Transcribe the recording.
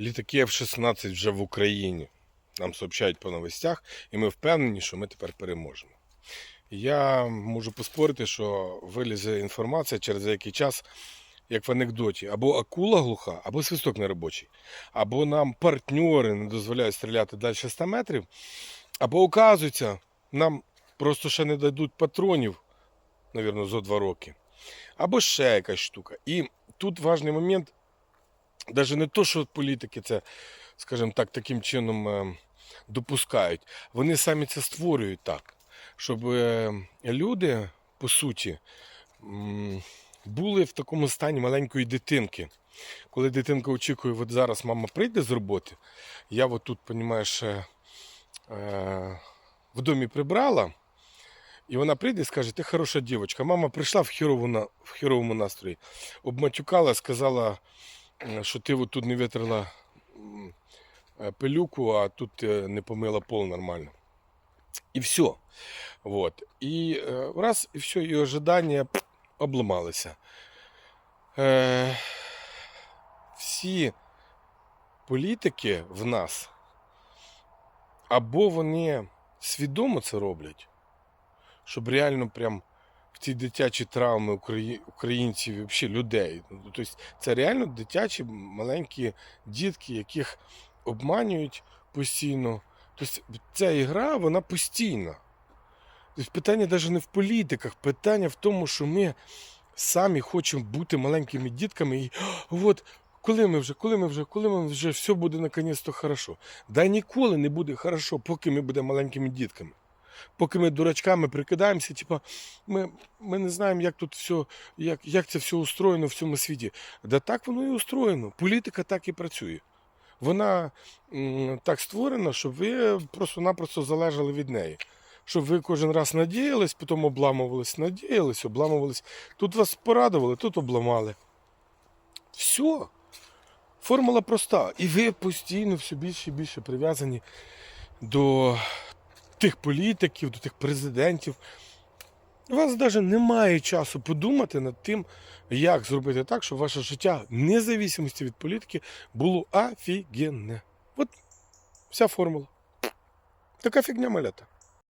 Літаки F-16 вже в Україні. Нам сообщають по новостях, і ми впевнені, що ми тепер переможемо. Я можу поспорити, що вилізе інформація через деякий час, як в анекдоті, або акула глуха, або свисток неробочий, або нам партньори не дозволяють стріляти далі 100 метрів, або оказується, нам просто ще не дадуть патронів, навірно, зо два роки, або ще якась штука. І тут важний момент, навіть не то, що політики це, скажімо так, таким чином е, допускають. Вони самі це створюють так, щоб е, люди, по суті, були в такому стані маленької дитинки. Коли дитинка очікує, от зараз мама прийде з роботи, я от тут, понімаєш, е, в домі прибрала, і вона прийде і скаже, ти хороша дівчинка. Мама прийшла в хіровому, в хіровому настрої, обматюкала, сказала, що ти от тут не витрила е, пилюку, а тут е, не помила пол нормально. І все. Вот. І е, раз, і все, і ожидання обламалися. Е, всі політики в нас або вони свідомо це роблять, щоб реально прям ці дитячі травми українців, взагалі людей. Тобто це реально дитячі маленькі дітки, яких обманюють постійно. Тобто ця ігра, вона постійна. Тобто питання навіть не в політиках, питання в тому, що ми самі хочемо бути маленькими дітками. І от коли ми вже, коли ми вже, коли ми вже все буде наконець-то хорошо. Да ніколи не буде хорошо, поки ми будемо маленькими дітками. Поки ми дурачками прикидаємося, типа, ми, ми не знаємо, як тут все, як, як це все устроєно в цьому світі. Да так воно і устроєно. Політика так і працює. Вона так створена, щоб ви просто-напросто залежали від неї. Щоб ви кожен раз надіялись, потім обламувались, надіялись, обламувались. Тут вас порадували, тут обламали. Все. Формула проста. І ви постійно все більше і більше прив'язані до тих політиків, до тих президентів. У вас навіть немає часу подумати над тим, як зробити так, щоб ваше життя, незалежності від політики, було офігенне. От вся формула. Така фігня малята.